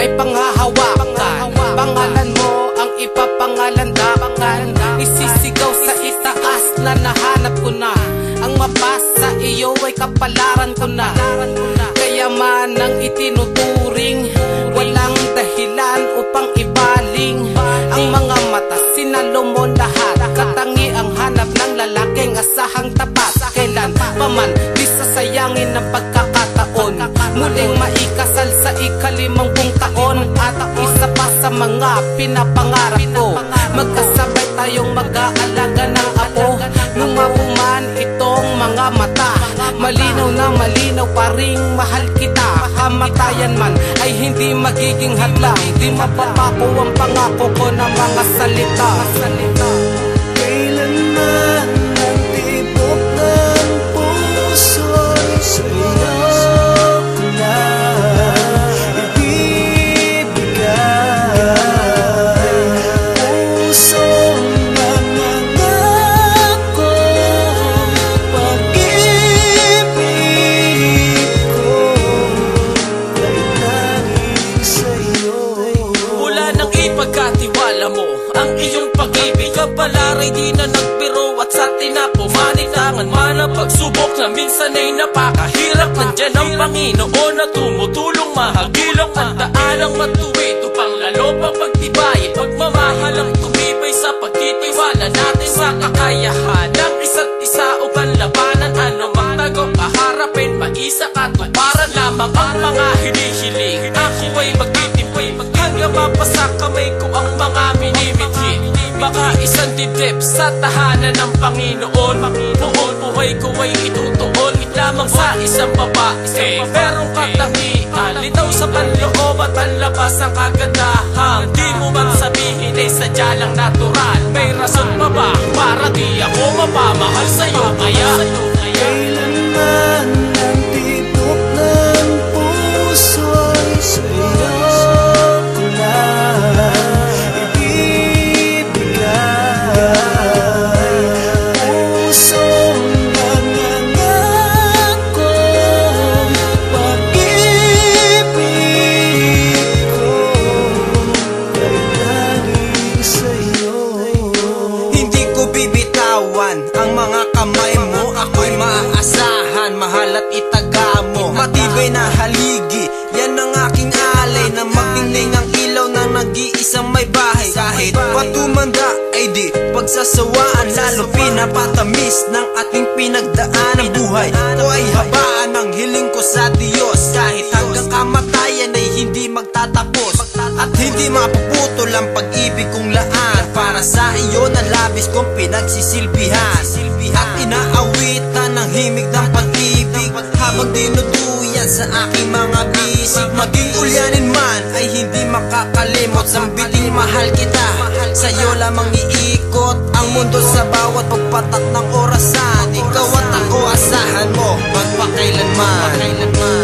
ay panghahawakan. Pangalan mo ang ipapangalandakan Isisigaw sa itaas na nahanap ko na. Ang mabasa iyo ay kapalaran ko na. Kaya man ang itinuturing Walang dahilan upang ibaling. Ang mga mata sinalo mo lahat. Katangi ang hanap ng lalaking asahang tapat. Kailan pa man di sasayangin ng pagkakataon. Muling maikasal mga pinapangarap ko. Magkasabay tayong mag-aalaga ng apo Nung itong mga mata Malinaw na malinaw pa ring mahal kita. Kamatayan man ay hindi magiging hadlang. Di mapapako ang pangako ko ng mga salita. Kailanman ipagkatiwala mo. Ang iyong pag-ibig Kapalaray di na nagbiro At sa tinapo Manitangan man ang pagsubok Na minsan ay napakahirap. Nandyan ang Panginoon na tumutulong Mahagilong ang daanang matuwid Upang lalo pang pagtibay Pagmamahal ang tumibay Sa pagtitiwala natin Dibdib sa tahanan ng Panginoon. Buong buhay ko ay itutuon. Lamang sa isang babae Merong katangian Litaw sa panloob at panlabas ang kagandahan Di mo man sabihin ay sadya lang natural. May rason pa ba para di ako mapamahal sa'yo? Kaya Kailanman at itaga mo. Matibay na haligi, yan ang aking alay. Na magdingning ang ilaw ng nag-iisang may bahay. Kahit patumanda ay di pagsasawaan Lalo pinapatamis ng ating pinagdaan Ang buhay. Ko ay habaan ang hiling ko sa Diyos. Kahit hanggang kamatayan ay hindi magtatapos. At hindi mapuputol ang pag-ibig kong laan. Para sa iyo na labis kong pinagsisilbihan. At inaawitan sa aking mga bisig. Maging ulyanin man ay hindi makakalimot. Sambiting mahal kita. Sa'yo lamang iikot Ang mundo sa bawat pagpatak ng orasan. Ikaw at ako asahan mo Magpakailanman Magpakailanman.